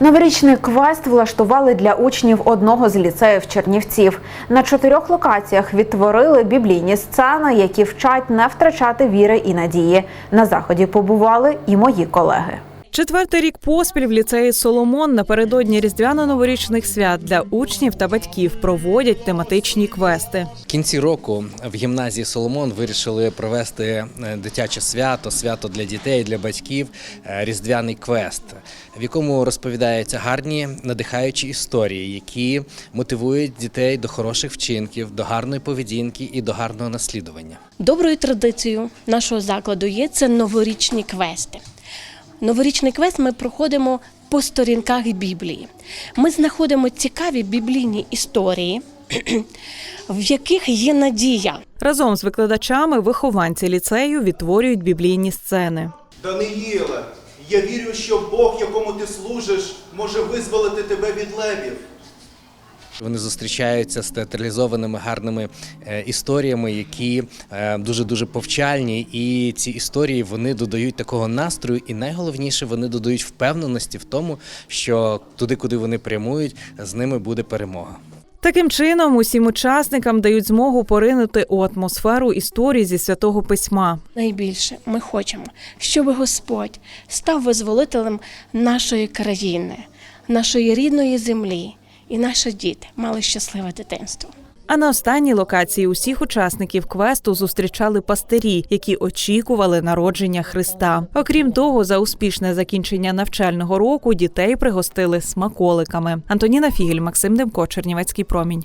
Новорічний квест влаштували для учнів одного з ліцеїв Чернівців. На чотирьох локаціях відтворили біблійні сцени, які вчать не втрачати віри і надії. На заході побували і мої колеги. Четвертий рік поспіль в ліцеї Соломон напередодні різдвяно-новорічних свят для учнів та батьків проводять тематичні квести. В кінці року в гімназії Соломон вирішили провести е, дитяче свято, свято для дітей, для батьків, е, різдвяний квест, в якому розповідаються гарні надихаючі історії, які мотивують дітей до хороших вчинків, до гарної поведінки і до гарного наслідування. Доброю традицією нашого закладу є це новорічні квести. Новорічний квест ми проходимо по сторінках Біблії. Ми знаходимо цікаві біблійні історії, в яких є надія. Разом з викладачами вихованці ліцею відтворюють біблійні сцени. Даниїле, я вірю, що Бог, якому ти служиш, може визволити тебе від левів. Вони зустрічаються з театралізованими гарними е, історіями, які дуже дуже повчальні. І ці історії вони додають такого настрою, і найголовніше вони додають впевненості в тому, що туди, куди вони прямують, з ними буде перемога. Таким чином, усім учасникам дають змогу поринути у атмосферу історії зі святого письма. Найбільше ми хочемо, щоб Господь став визволителем нашої країни, нашої рідної землі, і наші діти мали щасливе дитинство. А на останній локації усіх учасників квесту зустрічали пастирі, які очікували народження Христа. Окрім того, за успішне закінчення навчального року дітей пригостили смаколиками. Антоніна Фігель, Максим Демко, Чернівецький промінь.